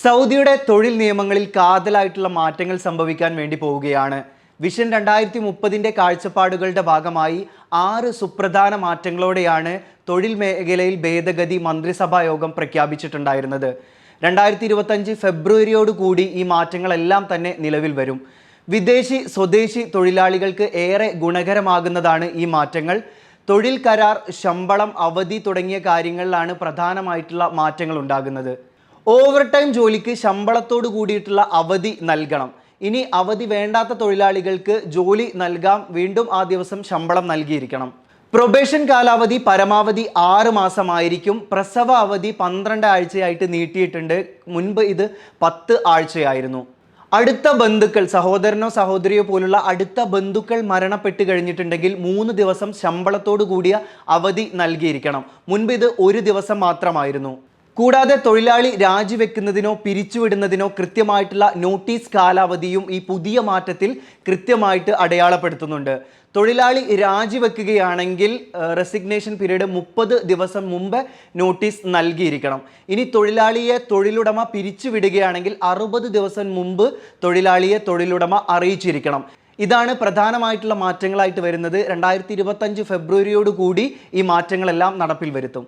സൗദിയുടെ തൊഴിൽ നിയമങ്ങളിൽ കാതലായിട്ടുള്ള മാറ്റങ്ങൾ സംഭവിക്കാൻ വേണ്ടി പോവുകയാണ്. വിഷൻ രണ്ടായിരത്തി മുപ്പതിന്റെ കാഴ്ചപ്പാടുകളുടെ ഭാഗമായി ആറ് സുപ്രധാന മാറ്റങ്ങളോടെയാണ് തൊഴിൽ മേഖലയിൽ ഭേദഗതി മന്ത്രിസഭാ യോഗം പ്രഖ്യാപിച്ചിട്ടുണ്ടായിരുന്നത്. രണ്ടായിരത്തി ഇരുപത്തഞ്ച് ഫെബ്രുവരിയോട് കൂടി ഈ മാറ്റങ്ങളെല്ലാം തന്നെ നിലവിൽ വരും. വിദേശി സ്വദേശി തൊഴിലാളികൾക്ക് ഏറെ ഗുണകരമാകുന്നതാണ് ഈ മാറ്റങ്ങൾ. തൊഴിൽ കരാർ ശമ്പളം അവധി തുടങ്ങിയ കാര്യങ്ങളിലാണ് പ്രധാനമായിട്ടുള്ള മാറ്റങ്ങൾ ഉണ്ടാകുന്നത് ഓവർ ടൈം ജോലിക്ക് ശമ്പളത്തോട് കൂടിയിട്ടുള്ള അവധി നൽകണം. ഇനി അവധി വേണ്ടാത്ത തൊഴിലാളികൾക്ക് ജോലി നൽകാം. വീണ്ടും ആ ദിവസം ശമ്പളം നൽകിയിരിക്കണം. പ്രൊബേഷൻ കാലാവധി പരമാവധി ആറ് മാസമായിരിക്കും. പ്രസവ അവധി പന്ത്രണ്ട് ആഴ്ചയായിട്ട് നീട്ടിയിട്ടുണ്ട്. മുൻപ് ഇത് പത്ത് ആഴ്ചയായിരുന്നു. അടുത്ത ബന്ധുക്കൾ സഹോദരനോ സഹോദരിയോ പോലുള്ള അടുത്ത ബന്ധുക്കൾ മരണപ്പെട്ട് കഴിഞ്ഞിട്ടുണ്ടെങ്കിൽ മൂന്ന് ദിവസം ശമ്പളത്തോടു കൂടിയ അവധി നൽകിയിരിക്കണം. മുൻപ് ഇത് ഒരു ദിവസം മാത്രമായിരുന്നു. കൂടാതെ തൊഴിലാളി രാജിവെക്കുന്നതിനോ പിരിച്ചുവിടുന്നതിനോ കൃത്യമായിട്ടുള്ള നോട്ടീസ് കാലാവധിയും ഈ പുതിയ മാറ്റത്തിൽ കൃത്യമായിട്ട് അടയാളപ്പെടുത്തുന്നുണ്ട്. തൊഴിലാളി രാജിവെക്കുകയാണെങ്കിൽ റെസിഗ്നേഷൻ പീരീഡ് മുപ്പത് ദിവസം മുമ്പ് നോട്ടീസ് നൽകിയിരിക്കണം. ഇനി തൊഴിലാളിയെ തൊഴിലുടമ പിരിച്ചുവിടുകയാണെങ്കിൽ അറുപത് ദിവസം മുമ്പ് തൊഴിലാളിയെ തൊഴിലുടമ അറിയിച്ചിരിക്കണം. ഇതാണ് പ്രധാനമായിട്ടുള്ള മാറ്റങ്ങളായിട്ട് വരുന്നത്. രണ്ടായിരത്തി ഇരുപത്തഞ്ച് ഫെബ്രുവരിയോടുകൂടി ഈ മാറ്റങ്ങളെല്ലാം നടപ്പിൽ വരുത്തും.